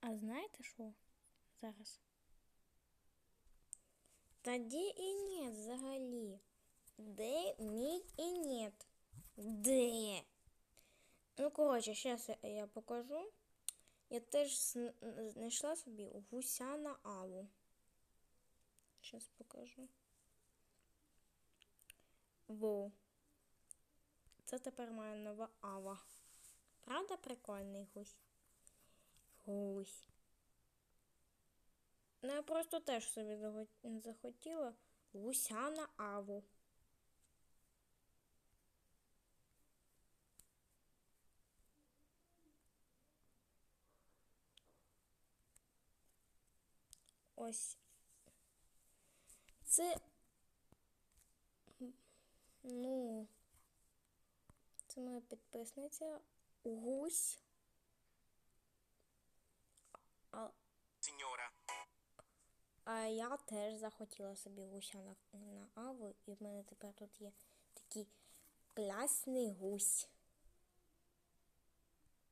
А знаєте що? Зараз. Тоді і нет взагалі. Де мій і нет? Де? Ну, коротше, зараз я, покажу. Я теж знайшла собі гуся на аву. Зараз покажу. Во. Це тепер моя нова ава. Правда прикольний гусь? Гусь. Ну, я просто теж собі захотіла гуся на аву. Ось. Це. Ну. Це моя підписниця Гусь. А я теж захотіла собі гуся на, на аву, і в мене тепер тут є такий класний гусь.